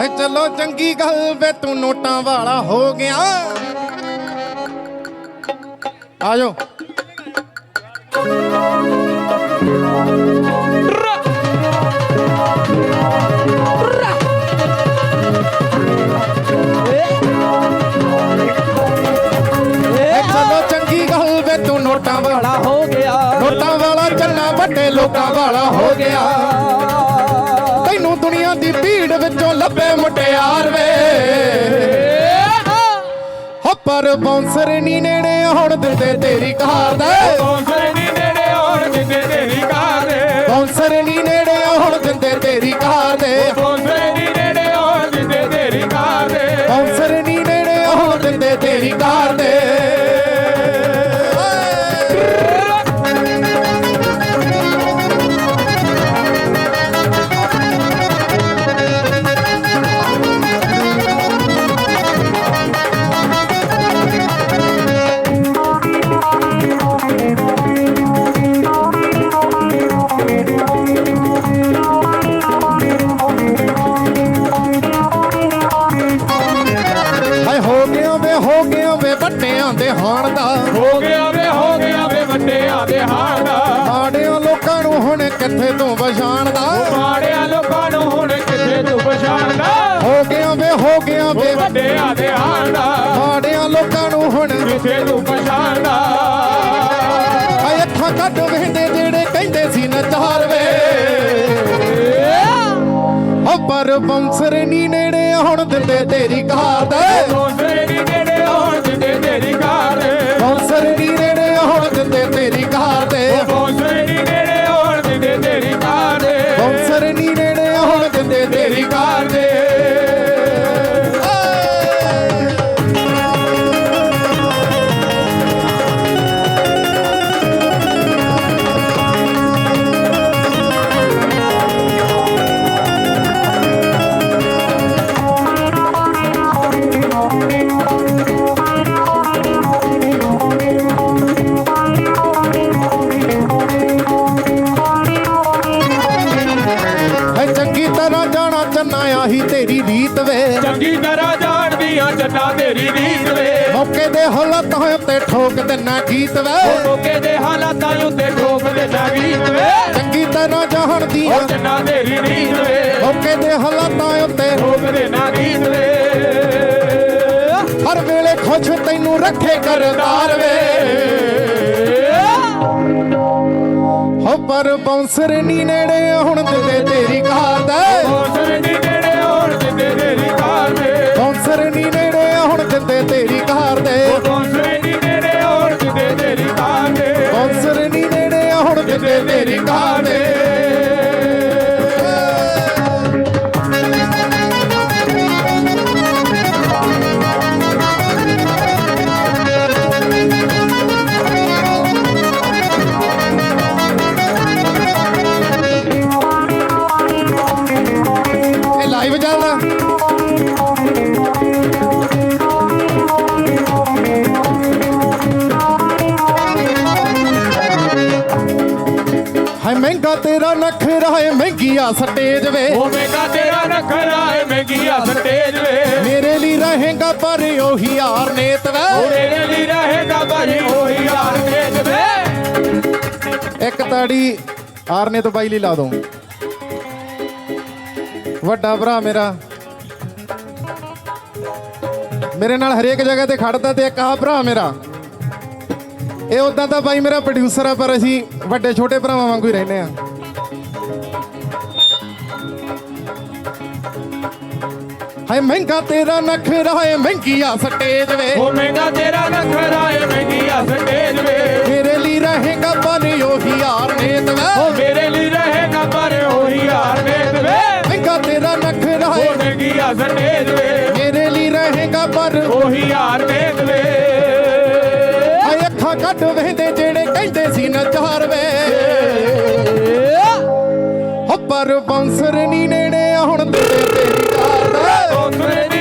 ਹੈ ਚਲੋ ਚੰਗੀ ਗੱਲ ਵੇ ਤੂੰ ਨੋਟਾਂ ਵਾਲਾ ਹੋ ਗਿਆ। ਆਜੋ। ਹੈ ਚਲੋ ਚੰਗੀ ਗੱਲ ਵੇ ਤੂੰ ਨੋਟਾਂ ਵਾਲਾ ਹੋ ਗਿਆ। ਨੋਟਾਂ ਵਾਲਾ ਚੰਨਾ ਵੱਡੇ ਲੋਕਾਂ ਵਾਲਾ ਹੋ ਗਿਆ। ਭੀੜ ਵਿੱਚੋਂ ਲੱਭੇ ਮੁਟਿਆਰ ਵੇ। ਹੋ ਪਰ ਬੌਂਸਰ ਨਹੀਂ ਨੇੜੇ ਹੁਣ ਦਿੰਦੇ ਤੇਰੀ ਕਾਰ ਦੇ ਕੌਂਸਲ ਨੀ ਨੇੜੇ ਆਉਣ ਦਿੰਦੇ ਤੇਰੀ ਕਾਰ ਦੇ ਬੌਂਸਰ ਨਹੀਂ ਨੇੜੇ ਹੁਣ ਦਿੰਦੇ ਤੇਰੀ ਕਾਰ ਦੇ ਹਾਣ ਦਾ। ਹੋ ਗਿਆ ਵੇ ਹੋ ਗਿਆ ਵੇ ਵੱਡਿਆਂ ਦੇ ਹਾਰ ਦਾ। ਮਾੜਿਆਂ ਲੋਕਾਂ ਨੂੰ ਹੁਣ ਕਿੱਥੇ ਤੂੰ ਪਛਾਣਦਾ ਮਾੜਿਆਂ ਲੋਕਾਂ ਨੂੰ ਹੁਣ ਕਿੱਥੇ ਤੂੰ ਪਛਾਣਦਾ ਹੋ ਗਿਆ ਵੇ ਹੋ ਗਿਆ ਵੇ। ਵੱਡਿਆਂ ਦੇ ਹਾਰ ਦਾ। ਮਾੜਿਆਂ ਲੋਕਾਂ ਨੂੰ ਹੁਣ ਕਿੱਥੇ ਤੂੰ ਪਛਾਣਦਾ ਹਾਏ ਅੱਖਾਂ ਕੱਢ ਵੇਂਦੇ ਜਿਹੜੇ ਕਹਿੰਦੇ ਸੀ ਨਚਾਰ ਵੇ। ਹੋ ਪਰ ਬੰਸਰ ਨਹੀਂ ਨੇੜੇ ਹੁਣ ਦਿੰਦੇ ਤੇਰੀ ਕਾਰ ਦੇ। ਵੇ ਚੰਗੀ ਤਰ੍ਹਾਂ ਜਾਣਦੀਆਂ ਜੱਟਾਂ ਤੇਰੀ ਰੀਤ ਵੇ। ਮੌਕੇ ਦੇ ਹਾਲਾਤਾਂ ਉੱਤੇ ਠੋਕ ਦਿੰਨਾ ਗੀਤ ਵੇ। ਮੌਕੇ ਦੇ ਹਾਲਾਤਾਂ ਉੱਤੇ ਠੋਕ ਦੇ ਗੀਤ ਵੇ। ਚੰਗੀ ਤਰ੍ਹਾਂ ਜਾਣਦੀਆਂ ਜੱਟਾਂ ਤੇਰੀ ਰੀਤ ਵੇ। ਮੌਕੇ ਦੇ ਹਾਲਾਤਾਂ ਉੱਤੇ ਠੋਕ ਦੇ ਗੀਤ ਵੇ। ਹਰ ਵੇਲੇ ਖੁਸ਼ ਤੈਨੂੰ ਰੱਖੇ ਕਰਤਾਰ ਵੇ। ਹੋ ਪਰ ਬਾਉਂਸਰ ਨਹੀਂ ਨੇੜੇ ਹੁਣ ਦਿੰਦੇ ਤੇਰੀ ਕਾਰ ਦੇ ਕੌਂਸਲ ਨਖਰਾ ਏ ਮਹਿੰਗੀਆ ਸਟੇਜ ਵੇ। ਉਹ ਮੇਗਾ ਤੇਰਾ ਨਖਰਾ ਏ ਮਹਿੰਗੀਆ ਸਟੇਜ ਵੇ। ਮੇਰੇ ਲਈ ਰਹੇਗਾ ਪਰ ਉਹੀ ਯਾਰ ਨੇਤ ਵੇ। ਉਹ ਮੇਰੇ ਲਈ ਰਹੇਗਾ ਭਾਈ ਉਹੀ ਯਾਰ ਤੇਜ ਵੇ। ਇੱਕ ਤਾੜੀ ਆਰਨੇ ਤੋਂ ਬਾਈ ਲਈ ਲਾ ਦੋ। ਵੱਡਾ ਭਰਾ ਮੇਰਾ। ਮੇਰੇ ਨਾਲ ਹਰੇਕ ਜਗ੍ਹਾ ਤੇ ਖੜਦਾ ਤੇ ਇੱਕ ਆਹ ਭਰਾ ਮੇਰਾ। ਇਹ ਉਦਾਂ ਤਾਂ ਬਾਈ ਮੇਰਾ ਪ੍ਰੋਡਿਊਸਰ ਆ ਪਰ ਅਸੀਂ ਵੱਡੇ ਛੋਟੇ ਭਰਾਵਾਂ ਵਾਂਗੂ ਹੀ ਰਹਿੰਦੇ ਆ। ਹਾਏ ਮਹਿੰਗਾ ਤੇਰਾ ਨਖਰਾ ਏ ਮਹਿੰਗੀਆ ਸਟੇਜ ਵੇ। ਉਹ ਮੇਗਾ ਤੇਰਾ ਨਖਰਾ ਏ ਮਹਿੰਗੀਆ ਸਟੇਜ ਵੇ। ਮੇਰੇ ਲਈ ਰਹੇਗਾ ਪਰ ਉਹੀ ਯਾਰ ਨੇਤ ਵੇ। ਉਹ ਮੇਰੇ ਲਈ ਰਹੇਗਾ ਪਰ ਉਹੀ ਯਾਰ ਤੇਜ ਵੇ। ਮਹਿੰਗਾ ਤੇਰਾ ਨਖਰਾ ਏ। ਮਹਿੰਗੀਆ ਸਟੇਜ ਵੇ। ਮੇਰੇ ਲਈ ਰਹੇਗਾ ਪਰ ਉਹੀ ਯਾਰ ਤੇਜ ਵੇ। ਹਾਏ ਅੱਖਾਂ ਕੱਢ ਵੇਂਦੇ ਜਿਹੜੇ ਕਹਿੰਦੇ ਸੀ ਨਚਾਰ ਵੇ। ਬਾਂਸਰ ਨੀ ਨੇੜੇ ਹੁਣ ਤੇਰੇ ਤੇਰੀ ਯਾਰ ਦਾ।